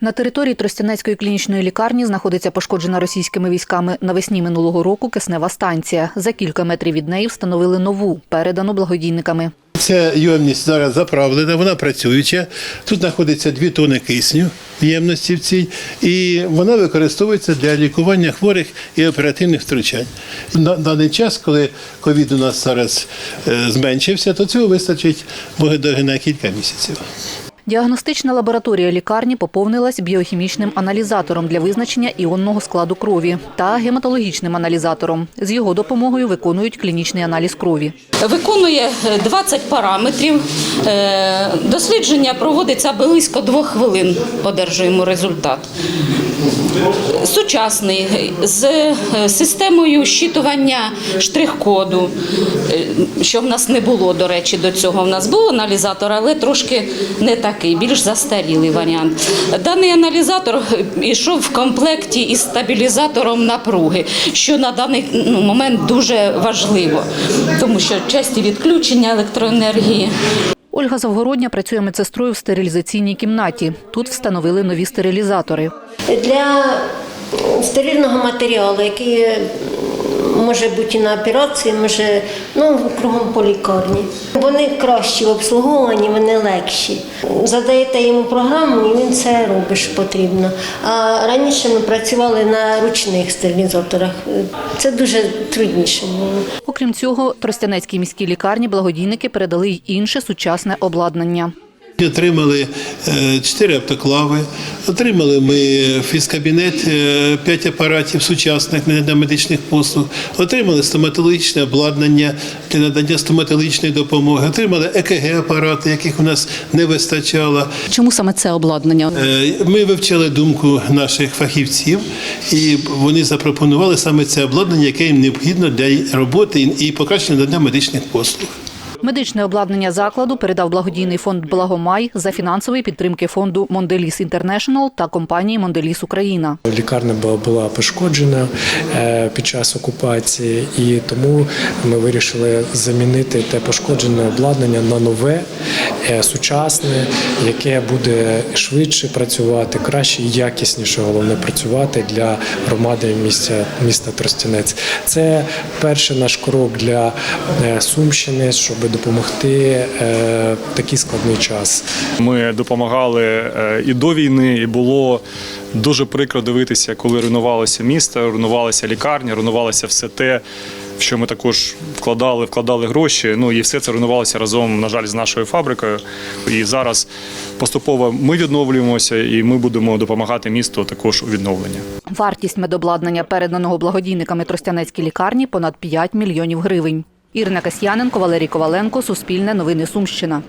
На території Тростянецької клінічної лікарні знаходиться пошкоджена російськими військами навесні минулого року киснева станція. За кілька метрів від неї встановили нову, передану благодійниками. Ця ємність зараз заправлена, вона працююча. Тут знаходиться 2 тони кисню ємності в цій, і вона використовується для лікування хворих і оперативних втручань. На даний час, коли ковід у нас зараз е, зменшився, то цього вистачить навіть на кілька місяців. Діагностична лабораторія лікарні поповнилась біохімічним аналізатором для визначення іонного складу крові та гематологічним аналізатором. З його допомогою виконують клінічний аналіз крові. Виконує е, 20 параметрів. Е, Дослідження проводиться близько двох хвилин. Одержуємо результат. Сучасний з е, системою щитування штрих-коду, е, що в нас не було, до речі, до цього. В нас був аналізатор, але трошки не такий, більш застарілий варіант. Даний аналізатор йшов в комплекті із стабілізатором напруги, що на даний ну, момент дуже важливо, тому що часті відключення електроенергії. Ольга Завгородня працює медсестрою в стерилізаційній кімнаті. Тут встановили нові стерилізатори. Для стерильного матеріалу, який е, може бути і на операції, може ну, кругом по лікарні. Вони кращі в обслуговуванні, вони легші. Задаєте йому програму, і він це робить, що потрібно. А раніше ми працювали на ручних стерилізаторах. Це дуже трудніше було. Окрім цього, Тростянецькій міській лікарні благодійники передали й інше сучасне обладнання. Отримали е, чотири автоклави, отримали ми фізкабінет, е, п'ять апаратів сучасних для медичних послуг, отримали стоматологічне обладнання для надання стоматологічної допомоги, отримали ЕКГ-апарати, яких у нас не вистачало. Чому саме це обладнання? Е, Ми вивчали думку наших фахівців, і вони запропонували саме це обладнання, яке їм необхідно для роботи і покращення надання медичних послуг. Медичне обладнання закладу передав благодійний фонд Благомай за фінансової підтримки фонду Монделіс Інтернешнл та компанії Монделіс Україна. Лікарня була- пошкоджена е, під час окупації, і тому ми вирішили замінити те пошкоджене обладнання на нове, сучасне, яке буде швидше працювати, краще і якісніше головне працювати для громади міста, міста Тростянець. Це перший наш крок для е, Сумщини, щоб допомогти е, такий складний час. Ми допомагали е, і до війни, і було дуже прикро дивитися, коли руйнувалося місто, руйнувалася лікарня, руйнувалося все те, в що ми також вкладали, вкладали гроші. Ну і все це руйнувалося разом, на жаль, з нашою фабрикою. І зараз поступово ми відновлюємося, і ми будемо допомагати місту також у відновленні. Вартість медобладнання, переданого благодійниками Тростянецькій лікарні, понад 5 мільйонів гривень. Ірина Касьяненко, Валерій Коваленко, Суспільне новини Сумщина.